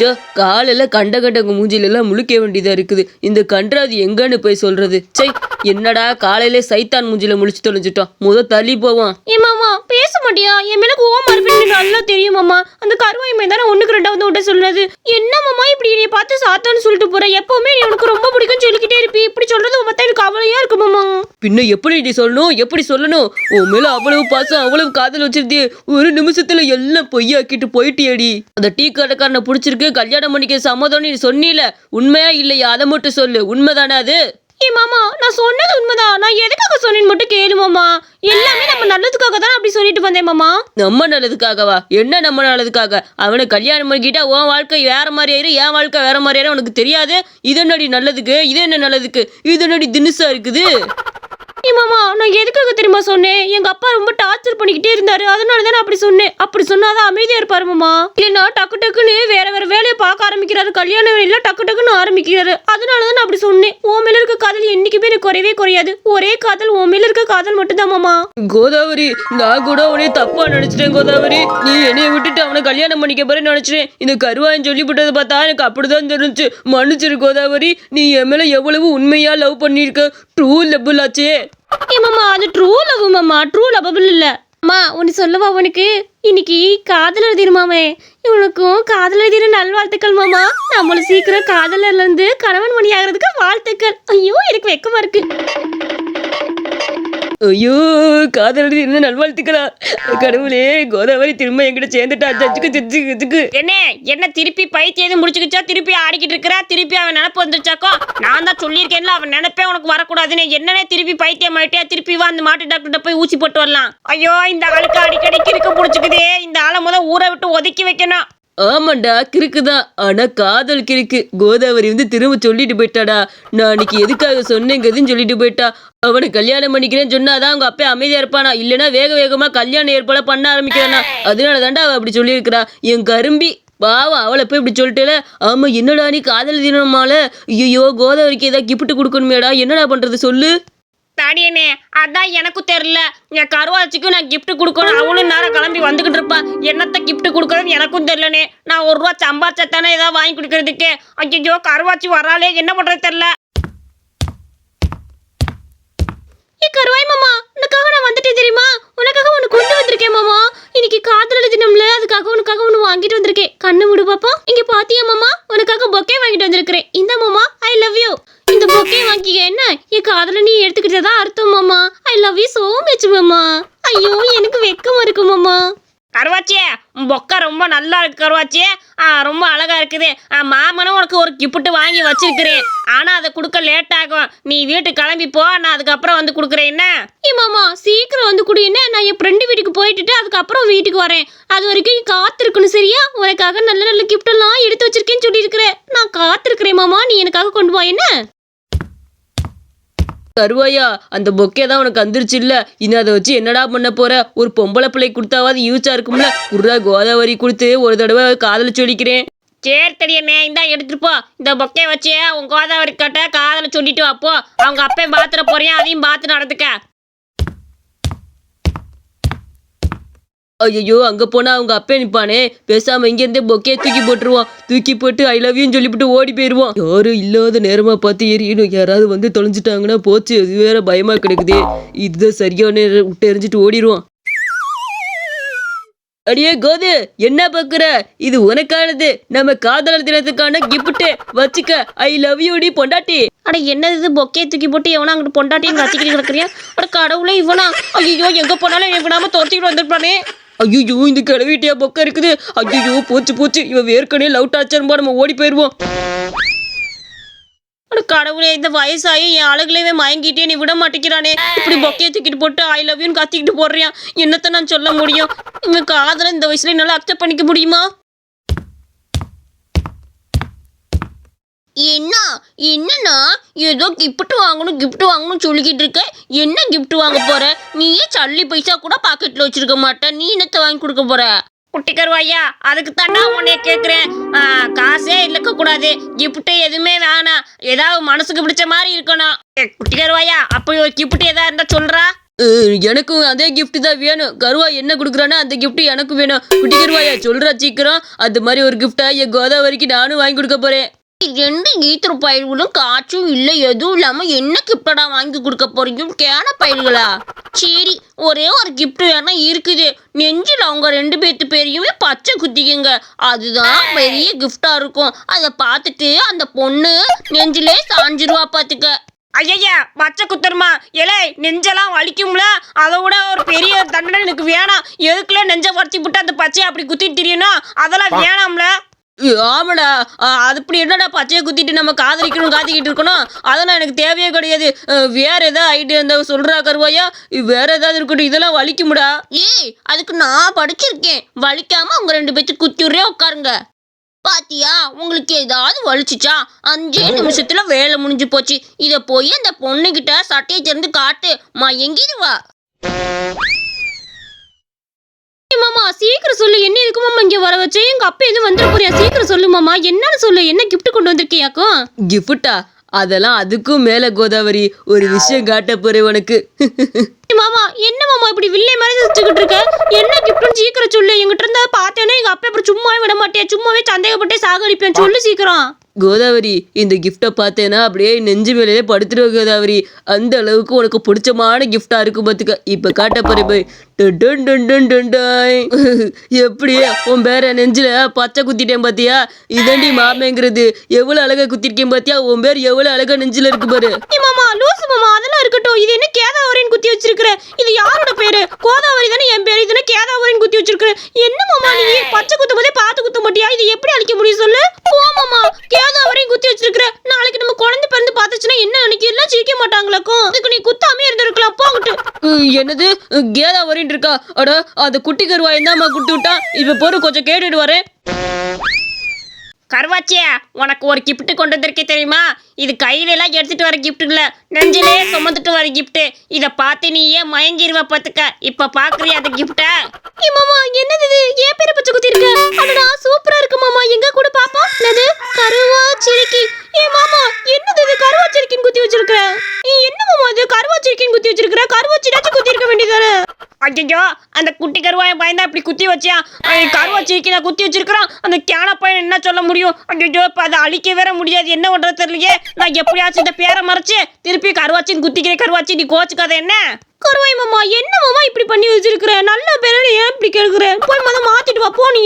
So காலையில கண்ட கண்டவங்க மூஞ்சிலெல்லாம் முழுக்க முழிக்க வேண்டியதா இருக்குது. இந்த கன்றாது எங்கன்னு போய் சொல்றது? சை என்னடா காலையில சைத்தான் மூஞ்சில முழிச்சு தொலைஞ்சிட்டோம் முத தள்ளி போவோம் ஏ மாமா பேச மாட்டியா? என் மேல கோவமா இருப்பேன்னு நல்லா தெரியும் மாமா. அந்த கருவாய் மாதிரி தானே ஒண்ணுக்கு ரெண்டாவது விட சொல்றது? என்ன மாமா இப்படி நீ பார்த்து சாத்தான்னு சொல்லிட்டு போற? எப்பவுமே நீ உனக்கு ரொம்ப பிடிக்கும் சொல்லிக்கிட்டே இருப்பி. இப்படி சொல்றது பார்த்தா எனக்கு கவலையா இருக்கு மாமா? பின்ன எப்படி நீ சொல்லணும்? எப்படி சொல்லணும்? உன் மேல அவ்வளவு பாசம் அவ்வளவு காதல் வச்சிருந்தே ஒரு நிமிஷத்துல எல்லாம் பொய்யாக்கிட்டு போயிட்டியடி. அந்த டீ கடைக்காரனை பிடிச்சிருக்கு கல்யாணம் பண்ணிக்க சம்மதம் நீ சொன்னீல. உண்மையா இல்லையா? அதை மட்டும் சொல்லு. உண்மைதானே அது? ஏ மாமா நான் சொன்னது உண்மைதான் நான் எதுக்காக சொன்னேன்னு மட்டும் கேளு மாமா. எல்லாமே நம்ம நல்லதுக்காக தான் அப்படி சொல்லிட்டு வந்தேன் மாமா. நம்ம நல்லதுக்காகவா? என்ன நம்ம நல்லதுக்காக? அவனை கல்யாணம் பண்ணிக்கிட்டா உன் வாழ்க்கை வேற மாதிரி ஆயிரும் என் வாழ்க்கை வேற மாதிரி ஆயிரும் உனக்கு தெரியாது? இது என்னடி நல்லதுக்கு? இது என்ன நல்லதுக்கு? இது என்னடி தினுசா இருக்குது? மாமா நான் எதுக்காக தெரியுமா சொன்னேன்? எங்க அப்பா ரொம்ப டார்ச்சர் பண்ணிக்கிட்டே இருந்தாரு. அதனால தான் அப்படி சொன்னேன். அப்படி சொன்னாதான் அமைதியா இருப்பாரு மாமா. இல்லைன்னா டக்கு டக்குன்னு வேற வேற வேலையை பார்க்க ஆரம்பிக்கிறாரு. கல்யாணம் வேலையில டக்கு டக்குன்னு ஆரம்பிக்கிறாரு. அதனால தான் அப்படி சொன்னேன். உன் மேல இருக்க காதல் என்னைக்குமே எனக்கு குறையவே குறையாது. ஒரே காதல் உன் மேல இருக்க காதல் மட்டும்தான் மாமா. கோதாவரி நான் கூட உனே தப்பா நினைச்சிட்டேன் கோதாவரி. நீ என்னைய விட்டுட்டு அவனை கல்யாணம் பண்ணிக்க போற நினைச்சிட்டேன். இந்த கருவாயன் சொல்லிவிட்டதை பார்த்தா எனக்கு அப்படிதான் தெரிஞ்சு மன்னிச்சிரு கோதாவரி. நீ என் மேல எவ்வளவு உண்மையா லவ் பண்ணிருக்க ட்ரூ லவ்வில் ஆச்சே. ஏ மாமா அது ட்ரூ லவ் மாமா. ட்ரூ லவபிள் இல்லை. அம்மா உன்னை சொல்லவா உனக்கு இன்னைக்கு காதலர் தினமாமே இவனுக்கும் காதலர் தின நல்வாழ்த்துக்கள் மாமா. நம்மளும் சீக்கிரம் காதலர்லேருந்து கணவன் மணி ஆகிறதுக்கு வாழ்த்துக்கள். ஐயோ எனக்கு வெக்கமாக இருக்குது ஐயோ காதலி என்ன நல்வாழ்த்துக்களா? கடவுளே கோதாவரி திரும்ப என்கிட்ட சேர்ந்துட்டா சச்சுக்கு சச்சு இதுக்கு. என்ன என்ன திருப்பி பைத்தியம் முடிச்சுக்கிச்சா? திருப்பி ஆடிக்கிட்டு இருக்கிறா? திருப்பி அவன் நினப்பு வந்துருச்சாக்கோ? நான் தான் சொல்லியிருக்கேன்ல அவன் நினைப்பே உனக்கு வரக்கூடாதுன்னு. என்னனே திருப்பி பைத்தியம் ஆயிட்டே திருப்பி வா அந்த மாட்டு டாக்டர்கிட்ட போய் ஊசி போட்டு வரலாம். ஐயோ இந்த ஆளுக்கு அடிக்கடி கிறுக்க பிடிச்சிக்குதே. இந்த ஆளை முதல் ஊரை விட்டு ஒதுக்கி வைக்கணும். ஆமாண்டா கிறுக்குதான் ஆனா காதல் கிறுக்கு. கோதாவரி வந்து திரும்ப சொல்லிட்டு போயிட்டாடா. நான் அன்னைக்கு எதுக்காக சொன்னேங்கிறதுன்னு சொல்லிட்டு போயிட்டா. அவனை கல்யாணம் பண்ணிக்கிறேன்னு சொன்னாதான் அவங்க அப்பா அமைதியா இருப்பானா? இல்லைன்னா வேக வேகமா கல்யாணம் ஏற்பாடு பண்ண ஆரம்பிக்கிறானா? அதனால தாண்டா அவ அப்படி சொல்லியிருக்கிறா. என் கரும்பி பாவம் அவளை போய் இப்படி சொல்லிட்டேல. ஆமா என்னடா நீ காதல் தினமால ஐயோ கோதாவரிக்கு ஏதாவது கிஃப்ட் கொடுக்கணுமேடா. என்னடா பண்றது? சொல்லு. தாடியனே அதான் எனக்கும் தெரியல. என் கருவாச்சிக்கும் நான் கிஃப்ட் கொடுக்கணும். அவளும் நேரம் கிளம்பி வந்துகிட்டு இருப்பா. என்னத்த கிஃப்ட் கொடுக்கறது எனக்கும் தெரியலனே. நான் ஒரு ரூபா சம்பாரிச்சா தானே ஏதாவது வாங்கி கொடுக்கறதுக்கு. ஐயோ கருவாச்சி வராளே என்ன பண்றது தெரியல. ஏ கருவாய் மாமா இந்த நான் வந்துட்டேன் தெரியுமா உனக்காக ஒன்று கொண்டு வந்திருக்கேன் மாமா இன்னைக்கு காதலர் தினம்ல அதுக்காக உனக்காக ஒன்று வாங்கிட்டு வந்திருக்கேன் கண்ணு விடு பாப்பா இங்க பாத்தியா மாமா உனக்காக பொக்கே வாங்கிட்டு வந்திருக்கிறேன் இந்த மாமா ஐ லவ் யூ இந்த பொக்கே வாங்கிக்க என்ன என் காதல நீ எடுத்துக்கிட்டதா அர்த்தம் மாமா I love you so much மாமா ஐயோ எனக்கு வெக்கமா இருக்கு மாமா கருவாச்சியே உன் பொக்கை ரொம்ப நல்லா இருக்கு கருவாச்சியே ஆ ரொம்ப அழகா இருக்குது மாமனும் உனக்கு ஒரு கிஃப்ட் வாங்கி வச்சிருக்கிறேன். ஆனா அதை கொடுக்க லேட் ஆகும். நீ வீட்டுக்கு கிளம்பி போ நான் அதுக்கப்புறம் வந்து கொடுக்குறேன். என்ன? மாமா சீக்கிரம் வந்து குடி. என்ன? நான் என் ஃப்ரெண்டு வீட்டுக்கு போயிட்டுட்டு அதுக்கப்புறம் வீட்டுக்கு வரேன். அது வரைக்கும் காத்திருக்கணும் சரியா? உனக்காக நல்ல நல்ல gift எல்லாம் எடுத்து வச்சிருக்கேன்னு சொல்லியிருக்கிறேன். நான் காத்திருக்கிறேன் மாமா. நீ எனக்காக கொண்டு வா என்ன? கருவாயா அந்த பொக்கே தான் உனக்கு வந்துருச்சு இல்ல? இன்னும் அதை வச்சு என்னடா பண்ண போற? ஒரு பொம்பளை பிள்ளை கொடுத்தாவது யூஸா இருக்கும்ல? குர்ரா கோதாவரி கொடுத்து ஒரு தடவை காதல சொல்லிக்கிறேன் சரி தெரியண்ணே இந்தா எடுத்துட்டு போ. இந்த பொக்கே வச்சு உன் கோதாவரி கட்ட காதல சொல்லிட்டு வாப்போ அவங்க அப்பையும் பாத்துட போறியா? அதையும் பார்த்து நடந்துக்க. ஐயோ அங்க போனா அவங்க அப்பே நிப்பானே. பேசாம இங்க இருந்தே பொக்கே தூக்கி போட்டுருவான் தூக்கி போட்டு ஐ லவ் யூன்னு சொல்லிவிட்டு ஓடி போயிருவான் யாரும் இல்லாத நேரமா பார்த்து எரியணும் யாராவது வந்து தொலைஞ்சிட்டாங்கன்னா போச்சு. அது வேற பயமா கிடக்குது. இதுதான் சரியான நேரம் விட்டு எரிஞ்சிட்டு ஓடிடுவான் அடியே கோது என்ன பாக்குற இது உனக்கானது. நம்ம காதலர் தினத்துக்கான கிஃப்ட் வச்சுக்க. ஐ லவ் யூ டி பொண்டாட்டி. அட என்ன இது? பொக்கே தூக்கி போட்டு எவனா அங்கிட்டு பொண்டாட்டின்னு கத்திக்கிட்டு கிடக்குறியா? அட கடவுளே இவனா? ஐயோ எங்க போனாலும் இவன் விடாம துரத்திக்கிட்டு வந்திருப்பானே. ஐயோ இந்த கிளவிட்டியா பொக்க இருக்குது. ஐயோ போச்சு போச்சு. இவன் ஏற்கனவே லவ் டாச்சர்பா நம்ம ஓடி போயிருவோம். அட கடவுளே இந்த வயசாகி என் அழகுலவே மயங்கிட்டே நீ விட மாட்டேங்கிறானே. இப்படி பொக்கையை தூக்கிட்டு போட்டு ஐ லவ் யூன்னு கத்திக்கிட்டு போடுறியான் என்னத்த நான் சொல்ல முடியும்? இவன் காதல இந்த வயசுல என்னால அக்செப்ட் பண்ணிக்க முடியுமா? என்ன? என்னன்னா ஏதோ கிஃப்ட் வாங்கணும் கிஃப்ட் வாங்கணும் சொல்லிக்கிட்டு இருக்க. என்ன கிஃப்ட் வாங்க போற? நீயே சல்லி பைசா கூட பாக்கெட்ல வச்சிருக்க மாட்ட. நீ என்னத்த வாங்கி கொடுக்க போற? குட்டி கருவாயா அதுக்கு தாண்டா உன்னைய கேட்குறேன் காசே இல்லக்க கூடாது. கிஃப்ட்டு எதுவுமே வேணாம் ஏதாவது மனசுக்கு பிடிச்ச மாதிரி இருக்கணும். குட்டி கருவாயா அப்போ ஒரு கிஃப்ட் ஏதா இருந்தா சொல்றா. எனக்கும் அதே கிஃப்ட் தான் வேணும். கருவா என்ன கொடுக்குறானோ அந்த கிஃப்ட் எனக்கும் வேணும். குட்டி கருவாயா சொல்றா சீக்கிரம். அந்த மாதிரி ஒரு கிஃப்டா என் கோதாவரிக்கு நானும் வாங்கி கொடுக்க போறேன். ரெண்டு ஈத்திர பயிர்களும் காய்ச்சும் இல்லை எதுவும் இல்லாம என்ன கிஃப்டடா வாங்கி கொடுக்க போறீங்க? கேன பயிர்களா? சரி ஒரே ஒரு gift வேணா இருக்குது. நெஞ்சில் அவங்க ரெண்டு பேர்த்து பேரையுமே பச்சை குத்திக்குங்க. அதுதான் பெரிய கிஃப்டா இருக்கும். அதை பார்த்துட்டு அந்த பொண்ணு நெஞ்சிலே சாஞ்சிருவா பார்த்துக்க. ஐயா பச்சை குத்துருமா இலை நெஞ்செல்லாம் வலிக்கும்ல? அதை விட ஒரு பெரிய தண்டனை எனக்கு வேணாம். எதுக்குள்ள நெஞ்ச வறுத்தி விட்டு அந்த பச்சையை அப்படி குத்திட்டு தெரியணும்? அதெல்லாம் வேணாம்ல? ஆமாடா. அது இப்படி என்னடா பச்சையை குத்திட்டு நம்ம காதலிக்கணும் காத்திக்கிட்டு இருக்கணும்? அதெல்லாம் எனக்கு தேவையே கிடையாது. வேற ஏதாவது ஐடியா இருந்தா சொல்றா கருவாயா? வேற ஏதாவது இருக்கட்டும் இதெல்லாம் வலிக்கும்டா. ஏய் அதுக்கு நான் படிச்சிருக்கேன். வலிக்காம அவங்க ரெண்டு பேர்த்து குத்திடுறே உட்காருங்க. பாத்தியா உங்களுக்கு ஏதாவது வலிச்சுச்சா? அஞ்சே நிமிஷத்துல வேலை முடிஞ்சு போச்சு. இத போய் அந்த பொண்ணுகிட்ட சட்டையை திறந்து காட்டு. மா மாமா சீக்கிரம் சொல்லு. என்ன இருக்கு மாமா இங்க வர வச்சு? எங்க அப்பா எதுவும் வந்துட போறியா? சீக்கிரம் சொல்லு மாமா. என்னன்னு சொல்லு. என்ன கிஃப்ட் கொண்டு வந்திருக்கியாக்கும் கிஃப்டா அதெல்லாம் அதுக்கும் மேல கோதாவரி. ஒரு விஷயம் காட்ட போறேன் உனக்கு. மாமா என்ன மாமா இப்படி வில்லை மாதிரி வச்சுக்கிட்டு இருக்க? என்ன கிஃப்ட்னு சீக்கிரம் சொல்லு. எங்கிட்ட இருந்தா பார்த்தேன்னா எங்க அப்பா அப்புறம் சும்மாவே விட மாட்டேன் சும்மாவே சந்தேகப்பட்டே சாகடிப்பேன். சொல்லு சீக்கிரம். கோதாவரி இந்த கிஃப்டை பார்த்தேன்னா அப்படியே நெஞ்சு மேலேயே படுத்துருவ கோதாவரி. அந்த அளவுக்கு உனக்கு பிடிச்சமான கிஃப்டா இருக்கும் பார்த்துக்க இப்போ காட்ட போறேன் போய். எப்படியே உன் பேர நெஞ்சில பச்சை குத்திட்டேன் பாத்தியா? இதண்டி மாமேங்கிறது. எவ்வளவு அழகா குத்திருக்கேன் பாத்தியா? உன் பேர் எவ்வளவு அழகா நெஞ்சில இருக்கு பாரு. ஏ மாமா லூசு மாமா அதெல்லாம் இருக்கட்டும். இது என்ன கேதாவரின்னு குத்தி வச்சிருக்கிற? இது யாரோட பேரு? கோதாவரி தானே என் பேரு? இது என்ன கேதாவரின்னு குத்தி வச்சிருக்கிற? என்ன மாமா நீ? பச்சை குத்தும் போதே பார்த்து குத்த மாட்டியா? இது எப்படி அழிக்க முடியும் சொல்லு? போ மாமா கேதாவரியும் குத்தி வச்சிருக்கிற. நாளைக்கு நம்ம குழந்தை பிறந்து பார்த்துச்சுன்னா என்ன அன்னைக்கு? எல்லாம் சிரிக்க மாட்டாங்களாக்கும். அதுக்கு நீ குத்தாமே இருந்த என்னது? கேதா வரேன் இருக்கா? அட அந்த குட்டி கருவாய் என்னம்மா கொடுத்து விட்டா. இப்ப போற கொஞ்சம் கேட்டுட்டு வரேன். கருவாச்சியா உனக்கு ஒரு gift கொண்டு வந்திருக்கேன் தெரியுமா? இது கையில எல்லாம் எடுத்துட்டு வர gift இல்ல. நெஞ்சிலே சுமந்துட்டு வர gift. இத பார்த்து நீ ஏன் மயங்கிருவ பாத்துக்க இப்ப பாக்குறியா அந்த மாமா என்னது இது? ஏன் பேரை பச்சை குத்தி ஐயோ அந்த குட்டி கருவாய பயந்தா இப்படி குத்தி வச்சியா? கருவா சிரிக்கி நான் குத்தி வச்சிருக்கிறான். அந்த கேன பையன் என்ன சொல்ல முடியும்? அங்கே அதை அழிக்க வேற முடியாது. என்ன பண்றது தெரியலையே. நான் எப்படியாச்சும் இந்த பேரை மறைச்சு திருப்பி கருவாச்சின்னு குத்திக்கிறேன். கருவாச்சி நீ கோச்சுக்காத என்ன? கருவாய் மாமா என்ன மாமா இப்படி பண்ணி வச்சிருக்கிற? நல்ல பேரை ஏன் இப்படி கேட்குற போய் மொதல் மாத்திட்டு வா போ நீ.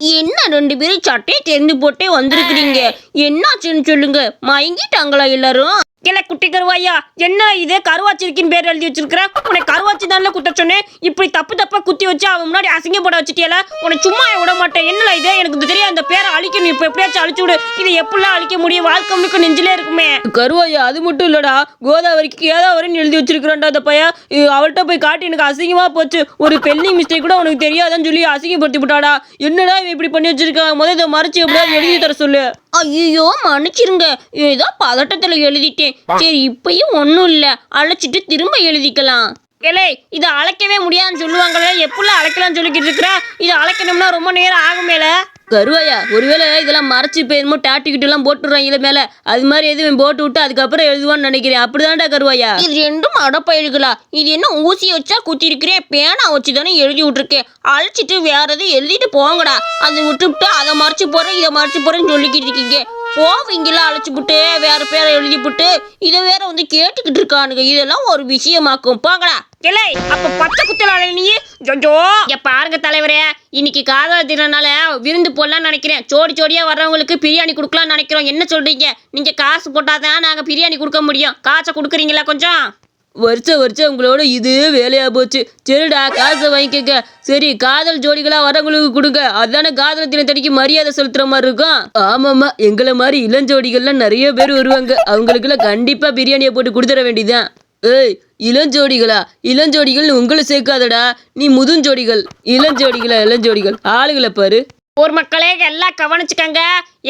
என்ன ரெண்டு பேரும் சட்டையை தெரிந்து போட்டே வந்திருக்கிறீங்க? என்னாச்சுன்னு சொல்லுங்க. மயங்கிட்டாங்களா எல்லாரும்? இல்ல குட்டி கருவாயா? என்ன இது? கருவாச்சிருக்கின்னு பேர் எழுதி வச்சிருக்கிற? உன்னை கருவாச்சி தானே குத்த சொன்னேன். இப்படி தப்பு தப்பா குத்தி வச்சு அவன் முன்னாடி அசிங்கப்பட வச்சுட்டியல? உன்னை சும்மா விட மாட்டேன். என்னல இது? எனக்கு தெரியும் தெரியாது. அந்த பேரை அழிக்கணும் இப்ப எப்படியாச்சும் அழிச்சு விடு. இதை எப்படிலாம் அழிக்க முடியும்? வாழ்க்கை முழுக்க நெஞ்சிலே இருக்குமே. கருவாயா அது மட்டும் இல்லடா. கோதாவரிக்கு கேதாவரின்னு எழுதி வச்சிருக்கிறான்டா அந்த பையன். அவள்கிட்ட போய் காட்டி எனக்கு அசிங்கமா போச்சு. ஒரு பெல்லிங் மிஸ்டேக் கூட உனக்கு தெரியாதான்னு சொல்லி அசிங்கப்படுத்தி விட்டாடா. என்னடா இவன் இப்படி பண்ணி வச்சிருக்கான்? முதல்ல இதை மறைச்சு எப்படியாவது எழுதி தர சொல்லு. ஐயோ மன்னிச்சிருங்க. ஏதோ பதட்டத்துல எழுதிட்டேன். சரி இப்பயும் ஒன்றும் இல்லை. அழைச்சிட்டு திரும்ப எழுதிக்கலாம். ஏலே இதை அழைக்கவே முடியாதுன்னு சொல்லுவாங்களே. எப்படிலாம் அழைக்கலாம்னு சொல்லிக்கிட்டு இருக்கிற? இதை அழைக்கணும்னா ரொம்ப நேரம் ஆகுமேல? கருவாயா ஒருவேளை இதெல்லாம் மறைச்சி போயிருமோ டாட்டி டாட்டிக்கிட்டு எல்லாம் போட்டுடுறான் மேலே. அது மாதிரி எதுவும் போட்டு விட்டு அதுக்கப்புறம் எழுதுவான்னு நினைக்கிறேன். அப்படிதான்டா கருவாயா? இது ரெண்டும் அடப்பயில்களா இது என்ன ஊசி வச்சா குத்திருக்கிறேன் பேனா வச்சு தானே எழுதி விட்டுருக்கேன் அழைச்சிட்டு வேற எதுவும் எழுதிட்டு போங்கடா. அதை விட்டுவிட்டு அதை மறைச்சு போறேன் இதை மறைச்சு போறேன்னு சொல்லிக்கிட்டு இருக்கீங்க. போவீங்களா அழைச்சி விட்டு வேற பேரை எழுதி விட்டு இதை வேற வந்து கேட்டுக்கிட்டு இருக்கானுங்க. இதெல்லாம் ஒரு விஷயமாக்கும். போங்கடா. இல்லை அப்ப பச்சை குத்தலாள நீ? ஜோஜோ இங்க பாருங்க தலைவரே இன்னைக்கு காதல் தினனால விருந்து போடலாம்னு நினைக்கிறேன். ஜோடி ஜோடியா வர்றவங்களுக்கு பிரியாணி கொடுக்கலாம்னு நினைக்கிறோம். என்ன சொல்றீங்க? நீங்க காசு போட்டாதான் நாங்க பிரியாணி கொடுக்க முடியும். காசை கொடுக்குறீங்களா கொஞ்சம்? வருஷம் வருஷம் உங்களோட இது வேலையா போச்சு. சரிடா காசை வாங்கிக்கங்க. சரி காதல் ஜோடிகளா வரவங்களுக்கு கொடுங்க. அதுதானே காதல் தினத்தடிக்கு மரியாதை செலுத்துற மாதிரி இருக்கும். ஆமாம்மா எங்களை மாதிரி இளஞ்சோடிகள்லாம் நிறைய பேர் வருவாங்க. அவங்களுக்குலாம் கண்டிப்பா பிரியாணியை போட்டு கொடுத்துட வேண்டியதுதான். ஏய் இளஞ்சோடிகளா? இளஞ்சோடிகள் உங்களை சேர்க்காதடா. நீ முதுஞ்சோடிகள். இளஞ்சோடிகளா இளஞ்சோடிகள்? ஆளுகளை பாரு. ஒரு மக்களே எல்லாம் கவனிச்சுக்கங்க.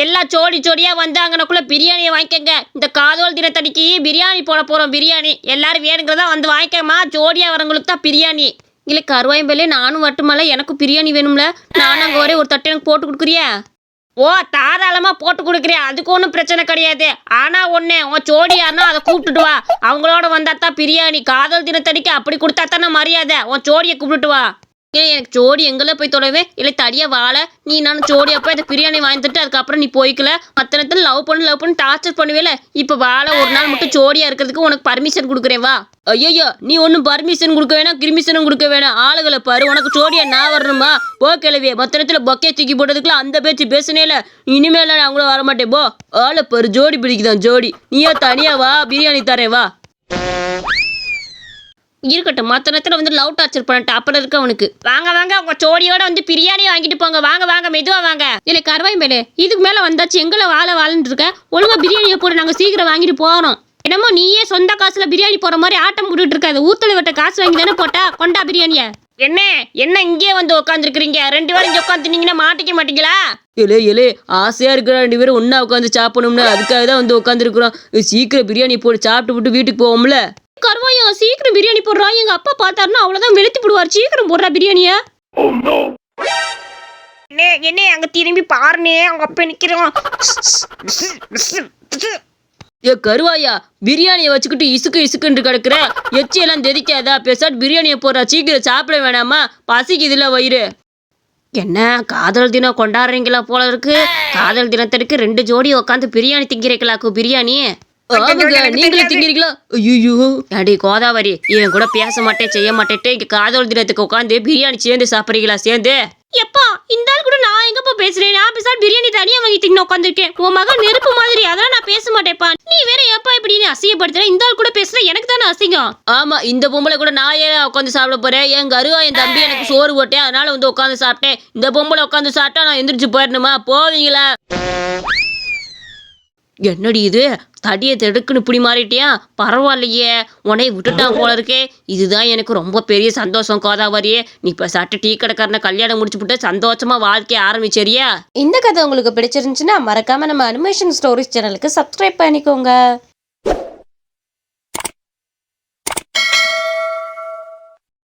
எல்லாம் ஜோடி ஜோடியாக வந்து அங்கனக்குள்ளே பிரியாணியை வாங்கிக்கங்க. இந்த காதோல் தினத்தடிக்கு பிரியாணி போட போகிறோம் பிரியாணி. எல்லாரும் வேணுங்கிறதா வந்து வாங்கிக்கமா ஜோடியாக வரவங்களுக்கு தான் பிரியாணி. இல்லை கருவாயம்பலே நானும் வட்டுமல்ல எனக்கும் பிரியாணி வேணும்ல. நானும் அங்கே ஒரே ஒரு தட்டு எனக்கு போட்டு கொடுக்குறியா? ஓ தாராளமாக போட்டு கொடுக்குறியா? அதுக்கு ஒன்றும் பிரச்சனை கிடையாது. ஆனால் ஒன்று உன் ஜோடியாருன்னா அதை கூப்பிட்டுட்டு வா. அவங்களோட வந்தா தான் பிரியாணி. காதல் தினத்தடிக்கு அப்படி கொடுத்தா தானே மரியாதை. உன் ஜோடியை கூப்பிட்டுட்டு வா. ஏன் எனக்கு ஜோடி எங்கெல்லாம் போய் தொலைவே? இல்லை தடியா வாழ. நீ நான் ஜோடி போய் அந்த பிரியாணி வாங்கிட்டு அதுக்கப்புறம் நீ போய்க்கல. மற்ற நேரத்தில் லவ் பண்ணு லவ் பண்ணு டார்ச்சர் பண்ணுவேல. இப்போ வாழ ஒரு நாள் மட்டும் ஜோடியா இருக்கிறதுக்கு உனக்கு பர்மிஷன் கொடுக்குறேன் வா. ஐயோ நீ ஒன்றும் பர்மிஷன் கொடுக்க வேணாம் கிரிமிஷனும் கொடுக்க வேணாம். ஆளுகளை பாரு உனக்கு ஜோடியா நான் வரணுமா போ கிளவியே மற்ற நேரத்தில் பொக்கே தூக்கி போட்டதுக்குலாம் அந்த பேச்சு பேசுனே இல்லை. இனிமேல் நான் அவங்களும் வரமாட்டேன் போ. ஆளை பாரு ஜோடி பிடிக்குதான் ஜோடி. நீயா தனியா வா பிரியாணி தரேன் வா. இருக்கட்டும். மற்ற நேரத்தில் வந்து லவ் டார்ச்சர் பண்ணிட்டு அப்புறம் இருக்கு அவனுக்கு. வாங்க வாங்க. உங்க சோடியோட வந்து பிரியாணி வாங்கிட்டு போங்க. வாங்க வாங்க. மெதுவா வாங்க. இல்ல கருவாய் மேலே. இதுக்கு மேல வந்தாச்சு. எங்களை வாழ வாழன்னு இருக்க? ஒழுங்கா பிரியாணியை போட்டு நாங்க சீக்கிரம் வாங்கிட்டு போறோம் என்னமோ நீயே சொந்த காசுல பிரியாணி போற மாதிரி ஆட்டம் போட்டுட்டு இருக்காது ஊத்தலை விட்ட காசு வாங்கி தானே போட்டா? கொண்டா பிரியாணிய. என்ன? என்ன இங்கேயே வந்து உட்காந்துருக்கிறீங்க ரெண்டு பேரும் இங்கே உட்காந்துட்டீங்கன்னா மாட்டிக்க மாட்டீங்களா? இலே இலே ஆசையா இருக்கிற ரெண்டு பேரும் ஒன்றா உட்காந்து சாப்பிடணும்னு அதுக்காக தான் வந்து உட்காந்துருக்குறோம் சீக்கிரம் பிரியாணி போட்டு சாப்பிட்டு விட்டு வீட்டுக்கு போவோம்ல. கருவாயா சீக்கிரம் பிரியாணி போடுறா எங்க அப்பா பார்த்தாருன்னா அவ்வளவுதான் வெளுத்து போடுவார். சீக்கிரம் போடுறா பிரியாணிய. என்ன என்ன அங்க திரும்பி பாருனே அவங்க அப்பா நிக்கிறோம் ஏ கருவாயா பிரியாணியை வச்சுக்கிட்டு இசுக்கு இசுக்குன்னு கிடக்குற. எச்சியெல்லாம் தெரிக்காதா பேசாட்டு பிரியாணியை போடுறா. சீக்கிரம் சாப்பிட வேணாமா? பசிக்குதுல வயிறு. என்ன காதல் தினம் கொண்டாடுறீங்களா போல இருக்கு. காதல் தினத்திற்கு ரெண்டு ஜோடி உட்காந்து பிரியாணி திங்கிறீங்களாக்கு பிரியாணி? நீங்களும் திங்கிறீங்களா ஐயோ அடி கோதாவரி இவன் கூட பேச மாட்டேன் செய்ய மாட்டேன்ட்டு இங்க காதல் தினத்துக்கு உட்காந்து பிரியாணி சேர்ந்து சாப்பிடுறீங்களா சேர்ந்து? எப்பா இந்த ஆள் கூட நான் எங்கப்பா பேசுறேன்? நான் பேசாம பிரியாணி தனியா வாங்கி தின்னு உட்காந்துருக்கேன். உன் மகன் நெருப்பு மாதிரி அதெல்லாம் நான் பேச மாட்டேப்பா நீ வேற எப்பா இப்படி நீ அசிங்கப்படுத்துற? இந்த ஆள் கூட பேசுற எனக்கு தானே அசிங்கம்? ஆமா இந்த பொம்பளை கூட நான் ஏன் உட்காந்து சாப்பிட போறேன்? என் கருவா என் தம்பி எனக்கு சோறு போட்டேன் அதனால வந்து உட்காந்து சாப்பிட்டேன். இந்த பொம்பளை உட்காந்து சாப்பிட்டா நான் எந்திரிச்சு போயிடணுமா? போவீங்களா? என்னடி இது? தடியை தெடுக்குன்னு இப்படி மாறிட்டியா? பரவாயில்லையே. உன்னை விட்டுட்டான் போல இருக்கே இதுதான் எனக்கு ரொம்ப பெரிய சந்தோஷம் கோதாவரியே. நீ இப்போ சட்ட டீ கடைக்காரனை கல்யாணம் முடிச்சு விட்டு சந்தோஷமா வாழ்க்கைய ஆரம்பிச்சரியா இந்த கதை உங்களுக்கு பிடிச்சிருந்துச்சுன்னா மறக்காம நம்ம அனிமேஷன் ஸ்டோரிஸ் சேனலுக்கு சப்ஸ்கிரைப் பண்ணிக்கோங்க.